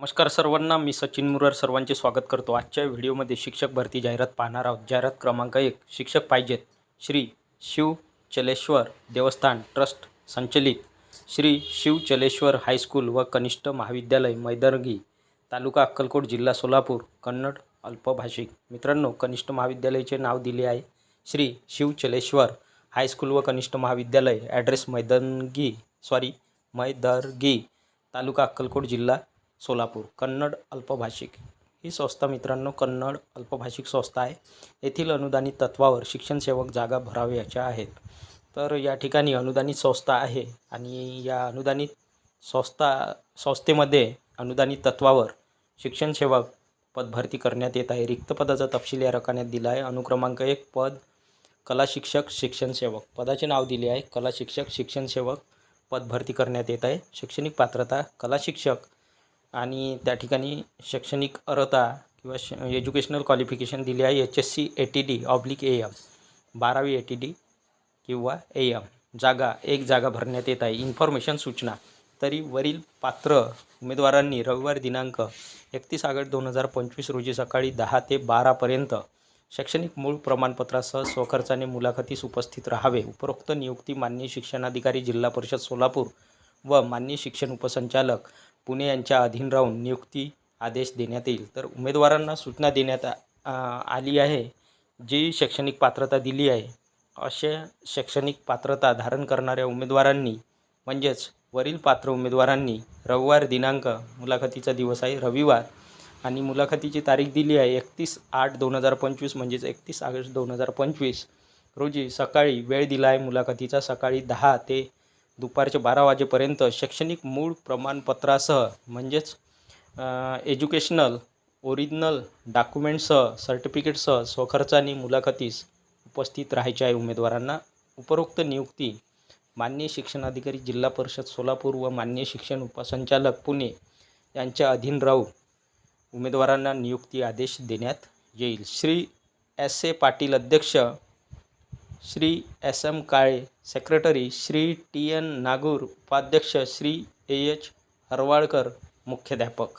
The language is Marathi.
नमस्कार सर्वांना मी सचिन मुरार सर्वांचे स्वागत करतो. आजच्या व्हिडिओमध्ये शिक्षक भरती जाहिरात पाहणार आहोत. जाहिरात क्रमांक एक शिक्षक पाहिजेत. श्री शिव चलेश्वर देवस्थान ट्रस्ट संचलित. श्री शिव चलेश्वर हायस्कूल व कनिष्ठ महाविद्यालय मैदर्गी तालुका अक्कलकोट जिल्हा सोलापूर कन्नड अल्पभाषिक. मित्रांनो कनिष्ठ महाविद्यालयाचे नाव दिले आहे. श्री शिव चलेश्वर हायस्कूल व कनिष्ठ महाविद्यालय ॲड्रेस मैदनगी सॉरी मैदर्गी तालुका अक्कलकोट जिल्हा सोलापूर कन्नड अल्पभाषिक. ही संस्था मित्रांनो कन्नड अल्पभाषिक संस्था आहे. येथील अनुदानित तत्वावर शिक्षणसेवक जागा भरावयाच्या आहेत. तर या ठिकाणी अनुदानित संस्था आहे आणि या अनुदानित संस्था संस्थेमध्ये अनुदानित तत्वावर शिक्षणसेवक पदभरती पद भरती करण्यात येत आहे. रिक्त पदाचा तपशील या रकान्यात दिला आहे. अनुक्रमांक एक पद कला शिक्षक शिक्षणसेवक. पदाचे नाव दिले आहे. कला शिक्षक शिक्षणसेवक पदभरती पद भरती करण्यात येत आहे. शैक्षणिक पात्रता कला शिक्षक आणि त्या ठिकाणी शैक्षणिक अर्हता किंवा श एज्युकेशनल क्वालिफिकेशन दिले आहे. H S C A T D oblique A M बारावी ए टी डी किंवा ए एम जागा एक जागा भरण्यात येत आहे. इन्फॉर्मेशन सूचना. तरी वरील पात्र उमेदवारांनी रविवार दिनांक एकतीस ऑगस्ट दोन हजार पंचवीस रोजी सकाळी दहा ते बारापर्यंत शैक्षणिक मूळ प्रमाणपत्रासह स्वखर्चाने मुलाखतीस उपस्थित राहावे. उपरोक्त नियुक्ती मान्य शिक्षणाधिकारी जिल्हा परिषद सोलापूर व मान्य शिक्षण उपसंचालक पुणे यांच्या अधीन राहून नियुक्ती आदेश देण्यात येईल. तर उमेदवारांना सूचना देण्यात आ- आली आहे जी शैक्षणिक पात्रता दिली आहे. अशा शैक्षणिक पात्रता धारण करणाऱ्या उमेदवारांनी म्हणजेच वरील पात्र उमेदवारांनी रविवार दिनांक मुलाखतीचा दिवस आहे रविवार आणि मुलाखतीची तारीख दिली आहे एकतीस आठ दोन हजार पंचवीस म्हणजेच एकतीस ऑगस्ट दोन हजार पंचवीस रोजी सकाळी वेळ दिला आहे मुलाखतीचा सकाळी दहा ते दुपारचे बारा वाजेपर्यंत शैक्षणिक मूळ प्रमाणपत्रासह म्हणजेच एज्युकेशनल ओरिजिनल डॉक्युमेंटसह सर्टिफिकेटसह स्वखर्चाने मुलाखतीस उपस्थित राहायचे आहे उमेदवारांना. उपरोक्त नियुक्ती मान्य शिक्षणाधिकारी जिल्हा परिषद सोलापूर व मान्य शिक्षण उपसंचालक पुणे यांच्या अधीन राहून उमेदवारांना नियुक्ती आदेश देण्यात येईल. श्री एस ए पाटील अध्यक्ष Shri S M Kale secretary Shri T N Nagur उपाध्यक्ष श्री ए एच हरवाळकर मुख्याध्यापक.